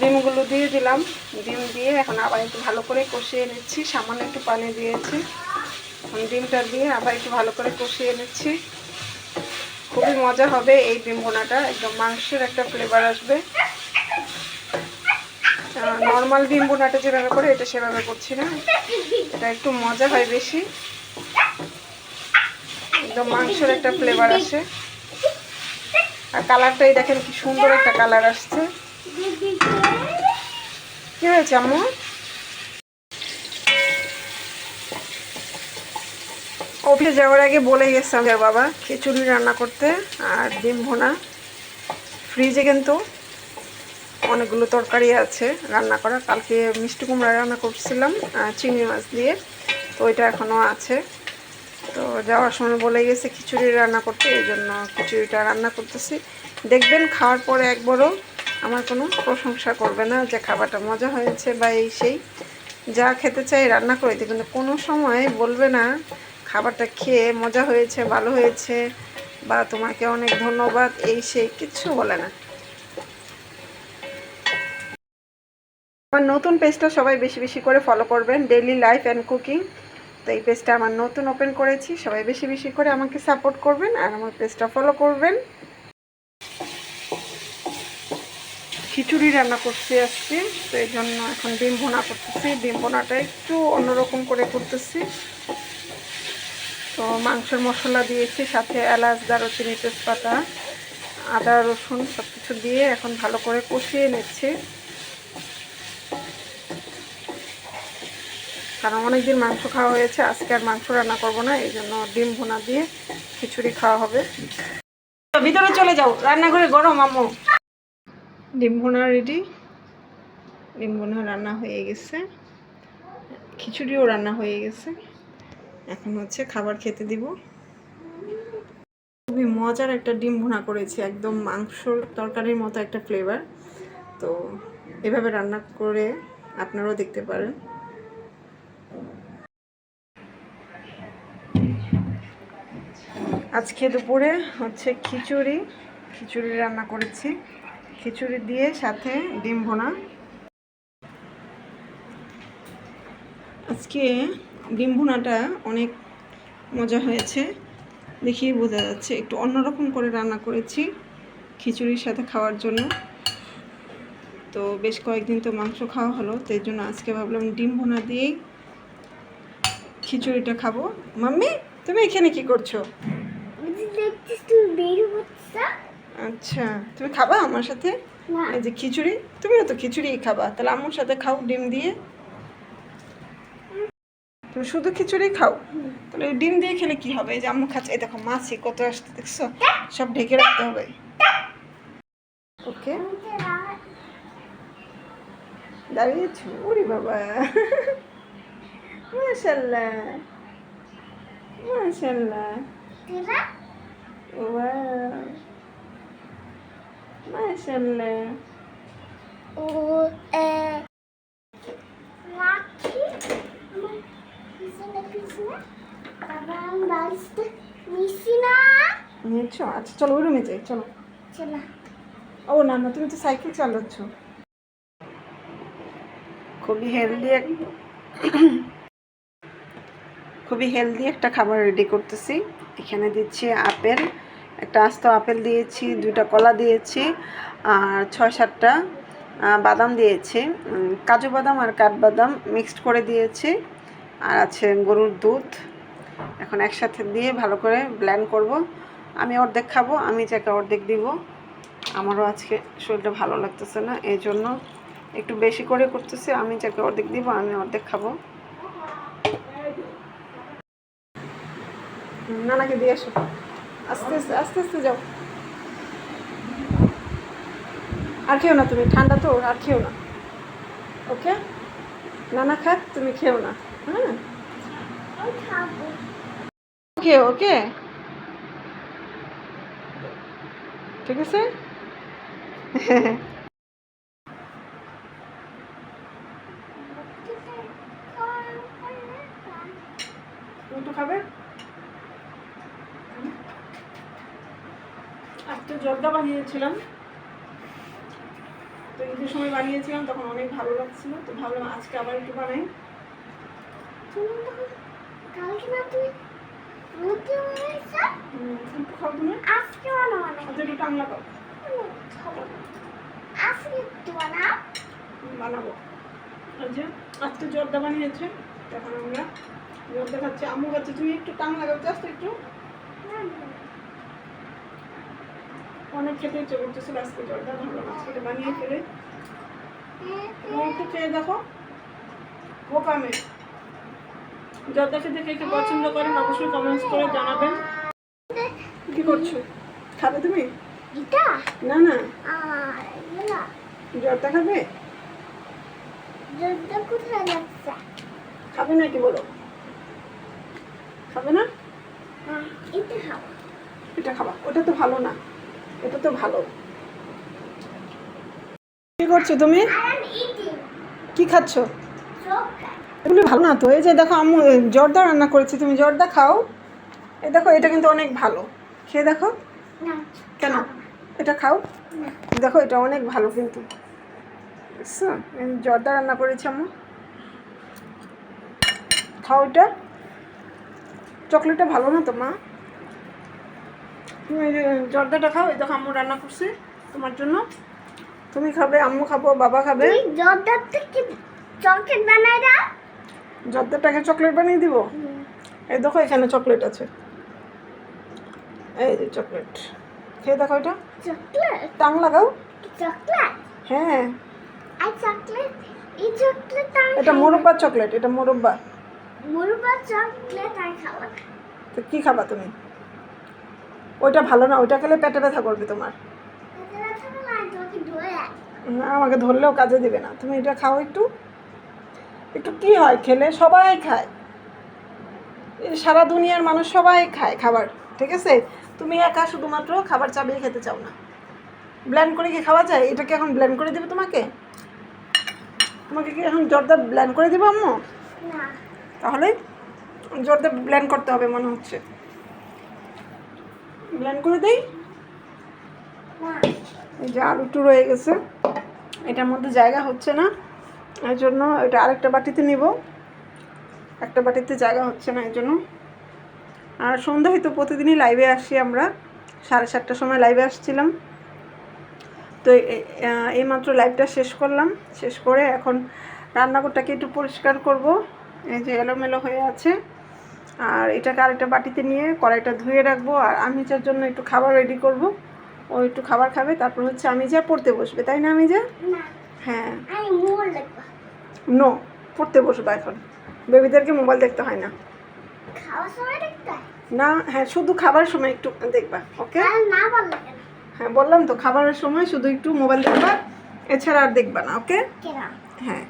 ডিমগুলো দিয়ে দিলাম। ডিম দিয়ে এখন আবার একটু ভালো করে কষিয়ে নিচ্ছি। সামান্য একটু পানি দিয়েছি। ডিমটা দিয়ে আবার একটু ভালো করে কষিয়ে নিচ্ছি। খুবই মজা হবে এই ডিম বোনাটা একদম মাংসের একটা ফ্লেভার আসবে। নর্মাল ডিম বোনাটা যেভাবে করে, এটা সেভাবে করছি না। এটা একটু মজা হয় বেশি। একদম মাংসের একটা ফ্লেভার আসে। আর কালারটাই দেখেন কি সুন্দর একটা কালার আসছে। কি হয়েছে, আম্মু? অফিসে যাওয়ার আগে বলে গেছিলাম বাবা, খিচুড়ি রান্না করতে আর ডিম ভোনা। ফ্রিজে কিন্তু অনেকগুলো তরকারি আছে রান্না করা কালকে মিষ্টি কুমড়া রান্না করছিলাম চিংড়ি মাছ দিয়ে, তো ওইটা এখনও আছে। তো যাওয়ার সময় বলে গেছে খিচুড়ি রান্না করতে, এই জন্য খিচুড়িটা রান্না করতেছি। দেখবেন খাওয়ার পরে একবারও আমার কোনো প্রশংসা করবে না যে খাবারটা মজা হয়েছে বা এই সেই। যা খেতে চাই রান্না করে দিই, কিন্তু কোনো সময় বলবে না, খাবারটা খেয়ে মজা হয়েছে, ভালো হয়েছে, বা তোমাকে অনেক ধন্যবাদ, এই সেই কিচ্ছু বলে না। আমার নতুন পেজটা সবাই বেশি বেশি করে ফলো করবেন ডেইলি লাইফ অ্যান্ড কুকিং তো এই পেজটা আমার নতুন ওপেন করেছি, সবাই বেশি বেশি করে আমাকে সাপোর্ট করবেন আর আমার পেজটা ফলো করবেন। খিচুড়ি রান্না করছি আজকে তো এই জন্য এখন ডিম ভোনা করতেছি। ডিম ভোনাটা একটু অন্যরকম করে করতেছি। তো মাংসের মশলা দিয়েছি, সাথে এলাচ, দারুচিনি, তেজপাতা, আদা, রসুন সব কিছু দিয়ে এখন ভালো করে কষিয়ে নিচ্ছি। কারণ অনেকদিন মাংস খাওয়া হয়েছে, আজকে আর মাংস রান্না করব না এই জন্য ডিম ভুনা দিয়ে খিচুড়ি খাওয়া হবে। ভিতরে চলে যাও, রান্নাঘরে গরম, আম্মু। ডিম ভুনা রেডি ডিম ভুনা রান্না হয়ে গেছে। খিচুড়িও রান্না হয়ে গেছে। এখন হচ্ছে খাবার খেতে দিব। খুবই মজার একটা ডিম ভুনা করেছি, একদম মাংসর তরকারির মতো একটা ফ্লেভার তো এভাবে রান্না করে আপনারাও দেখতে পারেন। আজকে দুপুরে হচ্ছে খিচুড়ি। খিচুড়ি রান্না করেছি। খিচুড়ি দিয়ে সাথে ডিম ভোনা। আজকে ডিম ভুনাটা অনেক মজা হয়েছে। দেখিয়ে বোঝা যাচ্ছে, একটু অন্যরকম করে রান্না করেছি খিচুড়ির সাথে খাওয়ার জন্য। তো বেশ কয়েকদিন তো মাংস খাওয়া হলো, তো জন্য আজকে ভাবলাম ডিম ভুনা দিয়েই খিচুড়িটা খাব। মাম্মি, তুমি এখানে কি করছ? আচ্ছা তুমি খাবা আমার সাথে? এই যে খিচুড়ি তুমিও তো খিচুড়ি খাবা তাহলে আম্মুর সাথে খাও ডিম দিয়ে। তুমি শুধু খিচুড়ি খাও? তাহলে ডিম দিয়ে খেলে কি হবে? এই যে আম্মু খাচ্ছে এই দেখো মাছি কত আসতে দেখছ? সব ঢেকে রাখতে হবে। ওকে। দাঁড়িয়েছো ওরে বাবা। মাশাল্লাহ মাশাল্লাহ ওয়াও। ও এ রাখি আচ্ছা চলো রুমে যাই, চলো। ও, না তুমি তো সাইকেল খুবই হেলদি এক খুবই হেলদি একটা খাবার রেডি করতেছি। এখানে দিচ্ছি আপেল। একটা আস্ত আপেল দিয়েছি, দুইটা কলা দিয়েছি, আর ছয় সাতটা বাদাম দিয়েছি কাজু বাদাম আর কাঠবাদাম মিক্সড করে দিয়েছি, আর আছে গরুর দুধ। এখন একসাথে দিয়ে ভালো করে ব্ল্যান্ড করব। আমি অর্ধেক খাব, আমি যাকে অর্ধেক দিব। আমারও আজকে শরীরটা ভালো লাগতেছে না, এই জন্য একটু বেশি করে করতেছি, আমি যাকে অর্ধেক দিব, আমি অর্ধেক খাব। নানাকে দিয়ে আসো। আস্তে আস্তে আস্তে আস্তে যাও। আর খেও না তুমি, ঠান্ডা তো, আর খেও না। ওকে? নানা খাক, তুমি খেও না। হ্যাঁ? ওকে ওকে? ঠিক আছে তুমি একটু খাবে আজকে জর্দা বানিয়েছিলাম। তো ঈদের সময় বানিয়েছিলাম তখন অনেক ভালো লাগছিল। তো ভাবলাম আজকে আবার একটু বানাই। একটু আচ্ছা একটু একটু বানাবো। আজকে জর্দা বানিয়েছে তখন আমরা জর্দা খাচ্ছি। আম্মু খাচ্ছে তুমি একটু টাং লাগাও জাস্ট একটু। অনেক খেতে ইচ্ছে করতেছিল আজকে জর্দা ভাবলাম আজকে বানিয়ে ফেলে। একটু খেয়ে দেখো বোকামে জর্দা খেতে কে কে পছন্দ করেন অবশ্যই কমেন্টস করে জানাবেন। কি করছ? খাবে তুমি? না না। জর্দা খাবে? যুদ্ধ কোথায় লাগছে খাবে না কি বলো? খাবে না? হ্যাঁ এটা খাব। এটা খাবা ওটা তো ভালো না। এটা তো ভালো। কি করছ তুমি? আমি কি খাচ্ছো? এগুলো ভালো না তো। এই যে দেখো আমি জর্দা রান্না করেছি। তুমি জর্দা খাও। এই দেখো, এটা কিন্তু অনেক ভালো। খেয়ে দেখো। কেন? এটা খাও। দেখো, এটা অনেক ভালো কিন্তু? জর্দা রান্না করেছি আম্মু। খাও এটা। চকলেটটা ভালো না তো, মা? জর্দাটা খাও এই দেখো আম্মু রান্না করছে তোমার জন্য। তুমি খাবে আম্মু খাব বাবা খাবে। তুই জর্দার থেকে চকলেট বানাই না জর্দাটাকে চকলেট বানিয়ে দিব? এই দেখো এখানে চকলেট আছে। এই যে চকলেট খেয়ে দেখো এটা। চকলেট টাং লাগাও। চকলেট হ্যাঁ। আর চকলেট এই চকলেট এটা মোরব্বা চকলেট এটা মোরব্বা। মুরবা চকলেট আর খাব তো কী খাবা তুমি? ওইটা ভালো না ওইটা খেলে পেটে ব্যথা করবে তোমার। না আমাকে ধরলেও কাজে দেবে না। তুমি এটা খাও একটু। একটু কি হয় খেলে সবাই খায়। এই সারা দুনিয়ার মানুষ সবাই খায় খাবার ঠিক আছে? তুমি একা শুধুমাত্র খাবার চাবিয়ে খেতে চাও না। ব্ল্যান্ড করে কি খাওয়া যায়? এটা কি এখন ব্ল্যান্ড করে দেবে তোমাকে? তোমাকে কি এখন জর্দা ব্ল্যান্ড করে দেবো আম্মু? তাহলে জর্দা ব্ল্যান্ড করতে হবে মনে হচ্ছে। ব্ল্যান্ড করে দেই। এই যে আলুটু রয়ে গেছে। এটার মধ্যে জায়গা হচ্ছে না। এর জন্য এটা আরেকটা বাটিতে নিব। একটা বাটিতে জায়গা হচ্ছে না এর জন্য। আর সন্ধ্যায় তো প্রতিদিনই লাইভে আসি আমরা। সাড়ে সাতটার সময় লাইভে আসছিলাম। তো এ- আহ, এইমাত্র লাইভটা শেষ করলাম। শেষ করে এখন রান্নাঘরটাকে একটু পরিষ্কার করব। এই যে এলোমেলো হয়ে আছে। আর এটাকে আরেকটা বাটিতে নিয়ে কড়াইটা ধুয়ে রাখব আর আমি যার জন্য একটু খাবার রেডি করব। ও একটু খাবার খাবে তারপর হচ্ছে আমি যা পড়তে বসবে তাই না আমি যা হ্যাঁ। নো পড়তে বসবে এখন। বেবিদেরকে মোবাইল দেখতে হয় না। না হ্যাঁ শুধু খাবার সময় একটু দেখবা ওকে? না হ্যাঁ বললাম তো খাবারের সময় শুধু একটু মোবাইল দেখবা এছাড়া আর দেখবা না ওকে? হ্যাঁ।